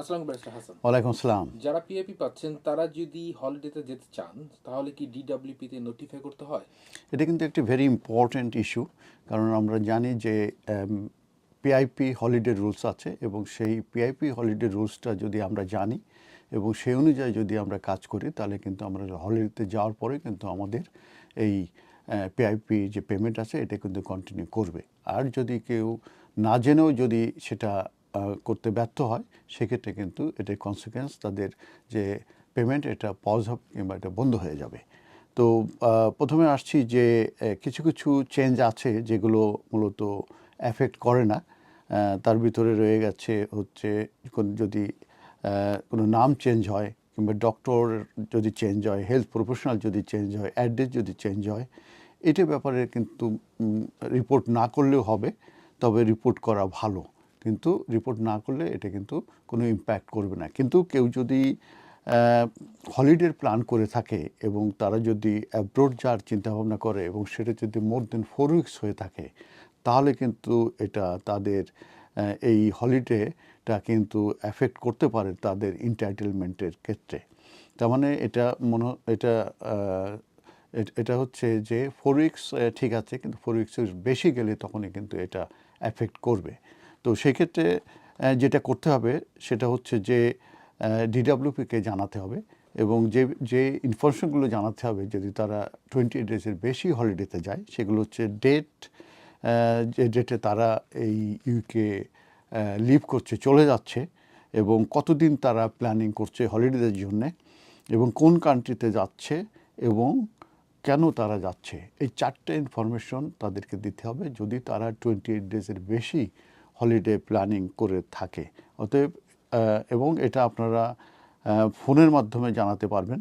আসসালাম ব্যারিস্টার হাসান। ওয়ালাইকুম আসসালাম। যারা পিআইপি পাচ্ছেন তারা যদি হলিডেতে যেতে চান তাহলে কি ডিডব্লিউপি তে নোটিফাই করতে হয়? এটা কিন্তু একটি ভেরি ইম্পর্ট্যান্ট ইস্যু কারণ আমরা জানি যে পিআইপি হলিডে রুলস আছে এবং সেই পিআইপি হলিডে রুলসটা যদি আমরা জানি এবং সেই অনুযায়ী যদি আমরা কাজ করি তাহলে কিন্তু আমরা হলিডেতে যাওয়ার পরে কিন্তু আমাদের এই পিআইপি যে পেমেন্ট আছে এটা কিন্তু কন্টিনিউ করবে। আর যদি কেউ না জেনেও যদি সেটা করতে ব্যর্থ হয়, সেক্ষেত্রে কিন্তু এটার কনসিকুয়েন্স তাদের যে পেমেন্ট এটা পজ হবে কিংবা এটা বন্ধ হয়ে যাবে। তো প্রথমে আসছি যে কিছু কিছু চেঞ্জ আছে যেগুলো মূলত অ্যাফেক্ট করে না। তার ভিতরে রয়ে গেছে হচ্ছে যদি কোনো নাম চেঞ্জ হয় কিংবা ডক্টর যদি চেঞ্জ হয় হেলথ প্রফেশনাল যদি চেঞ্জ হয় অ্যাড্রেস যদি চেঞ্জ হয়, এটা ব্যাপারে কিন্তু রিপোর্ট না করলেও হবে, তবে রিপোর্ট করা ভালো। কিন্তু রিপোর্ট না করলে এটা কিন্তু কোনো ইম্প্যাক্ট করবে না। কিন্তু কেউ যদি হলিডের প্ল্যান করে থাকে এবং তারা যদি অ্যাব্রোড যাওয়ার চিন্তাভাবনা করে এবং সেটা যদি মোর দেন ফোর উইকস হয়ে থাকে, তাহলে কিন্তু এটা তাদের এই হলিডেটা কিন্তু অ্যাফেক্ট করতে পারে তাদের ইন্টাইটেলমেন্টের ক্ষেত্রে। তার মানে এটা মনে এটা এটা হচ্ছে যে ফোর উইকস ঠিক আছে, কিন্তু ফোর উইকসের বেশি গেলে তখনই কিন্তু এটা অ্যাফেক্ট করবে। তো সেক্ষেত্রে যেটা করতে হবে সেটা হচ্ছে যে ডিডাব্লিউপিকে জানাতে হবে এবং যে যে ইনফরমেশনগুলো জানাতে হবে, যদি তারা টোয়েন্টি এইট ডেজের বেশি হলিডেতে যায়, সেগুলো হচ্ছে ডেট যে ডেটে তারা এই ইউকে লিভ করছে, চলে যাচ্ছে এবং কতদিন তারা প্ল্যানিং করছে হলিডেদের জন্যে এবং কোন কান্ট্রিতে যাচ্ছে এবং কেন তারা যাচ্ছে। এই চারটে ইনফরমেশন তাদেরকে দিতে হবে। যদি তারা টোয়েন্টি এইট ডেজের বেশি হলিডে প্ল্যানিং করে থাকে। অতএব এবং এটা আপনারা ফোনের মাধ্যমে জানাতে পারবেন।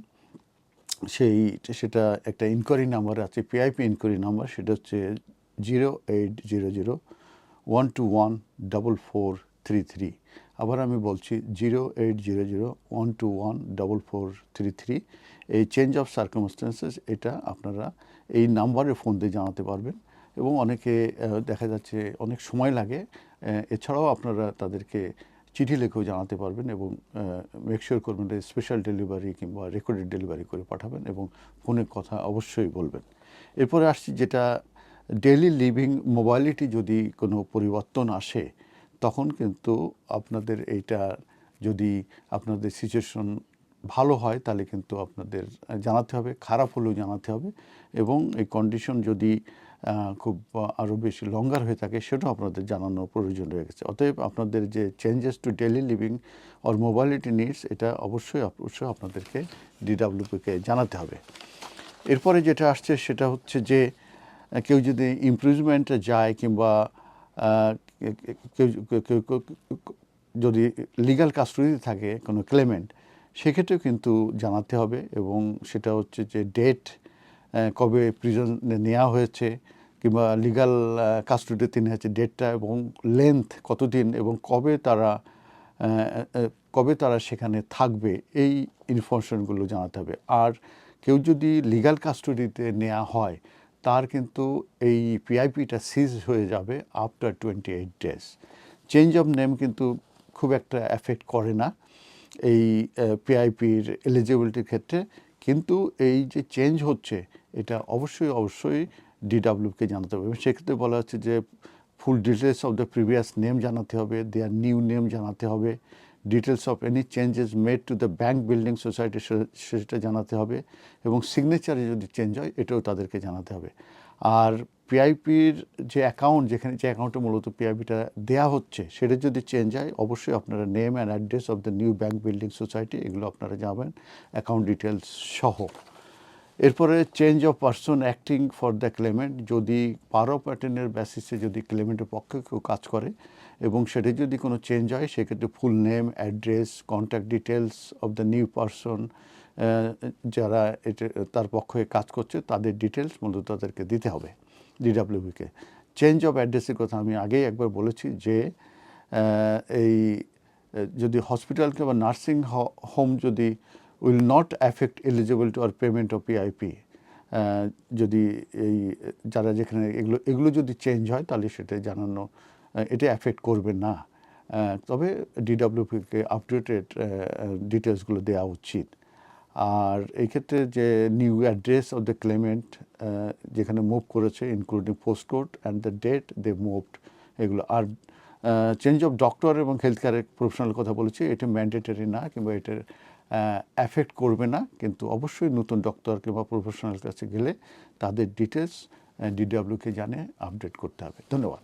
সেই, সেটা একটা ইনকোয়ারি নাম্বার আছে পিআইপি ইনকোয়ারি নাম্বার সেটা হচ্ছে zero eight zero zero one two one double four three three আবার আমি বলছি zero eight zero zero one two one double four three three এই চেঞ্জ অফ সার্কামস্টেন্সেস এটা আপনারা এই নাম্বারে ফোন দিয়ে জানাতে পারবেন। এবং অনেকে দেখা যাচ্ছে অনেক সময় লাগে। এছাড়াও আপনারা তাদেরকে চিঠি লিখেও জানাতে পারবেন এবং মেকশিওর করবেন স্পেশাল ডেলিভারি কিংবা রেকর্ডেড ডেলিভারি করে পাঠাবেন এবং ফোনে কথা অবশ্যই বলবেন। এরপরে আসছি যেটা ডেলি লিভিং মোবাইলিটি যদি কোনো পরিবর্তন আসে, তখন কিন্তু আপনাদের এইটা যদি আপনাদের সিচুয়েশন ভালো হয়, তাহলে কিন্তু আপনাদের জানাতে হবে, খারাপ হলেও জানাতে হবে এবং এই কন্ডিশন যদি খুব আরও বেশি লঙ্গার হয়ে থাকে, সেটাও আপনাদের জানানোর প্রয়োজন রয়ে গেছে। অতএব আপনাদের যে changes to daily living or mobility needs এটা অবশ্যই অবশ্যই আপনাদেরকে ডিডাব্লিউপিকে জানাতে হবে। এরপরে যেটা আসছে, সেটা হচ্ছে যে, কেউ যদি ইমপ্রুভমেন্টে যায় কিংবা কেউ যদি লিগ্যাল কাস্টডিতে থাকে কোনো ক্লেমেন্ট সেক্ষেত্রেও কিন্তু জানাতে হবে এবং সেটা হচ্ছে যে ডেট কবে প্রিজনে নেওয়া হয়েছে কিংবা লিগ্যাল কাস্টডিতে নেওয়া হয়েছে ডেটটা এবং লেন্থ কতদিন এবং কবে তারা কবে তারা সেখানে থাকবে, এই ইনফরমেশনগুলো জানাতে হবে। আর কেউ যদি লিগ্যাল কাস্টডিতে নেওয়া হয়, তার কিন্তু এই পিআইপিটা সিজ হয়ে যাবে after twenty eight days change of name কিন্তু খুব একটা এফেক্ট করে না এই পিআইপির এলিজিবিলিটির ক্ষেত্রে। কিন্তু এই যে চেঞ্জ হচ্ছে, এটা অবশ্যই অবশ্যই ডিডাব্লিউকে জানাতে হবে। এবং সেক্ষেত্রে বলা হচ্ছে যে full details of the previous name জানাতে হবে দেয়ার নিউ নেম জানাতে হবে details of any changes made to the bank building society সেটা জানাতে হবে এবং সিগনেচারে যদি চেঞ্জ হয়, এটাও তাদেরকে জানাতে হবে। আর পিআইপির যে অ্যাকাউন্ট যেখানে যে অ্যাকাউন্টে মূলত পিআইপিটা দেওয়া হচ্ছে, সেটা যদি চেঞ্জ হয়, অবশ্যই আপনারা name and address of the new bank building society এগুলো আপনারা যাবেন অ্যাকাউন্ট ডিটেলস সহ। এরপরে change of person acting for the claimant যদি পারো প্যাটার্নের বেসিসে যদি ক্লেমেন্টের পক্ষে কেউ কাজ করে এবং সেটা যদি কোনো চেঞ্জ হয়, সেক্ষেত্রে full name address contact details of the new person যারা এটা, তার পক্ষে কাজ করছে, তাদের ডিটেলস মূলত তাদেরকে দিতে হবে ডিডাব্লিউবিকে চেঞ্জ অফ অ্যাড্রেসের কথা আমি আগেই একবার বলেছি যে এই, যদি হসপিটালকে বা নার্সিং হোম যদি will not affect eligible to R payment of PIP যদি এই, যারা যেখানে এগুলো এগুলো যদি চেঞ্জ হয়, তাহলে সেটা জানানো এটা অ্যাফেক্ট করবে না। তবে ডিডাব্লিউপিকে আপডেটেড ডিটেলসগুলো দেওয়া উচিত। আর এই ক্ষেত্রে যে new address of the claimant যেখানে মুভ করেছে including post code and the date they moved এগুলো। আর চেঞ্জ অফ ডক্টর এবং হেলথ কেয়ারের প্রফেশনাল কথা বলেছি, এটা ম্যান্ডেটারি না কিংবা এটার অ্যাফেক্ট করবে না, কিন্তু অবশ্যই নতুন ডক্টর কিংবা প্রফেশনাল কাছে গেলে তাদের ডিটেলস ডিডাব্লিউকে জানে আপডেট করতে হবে। ধন্যবাদ।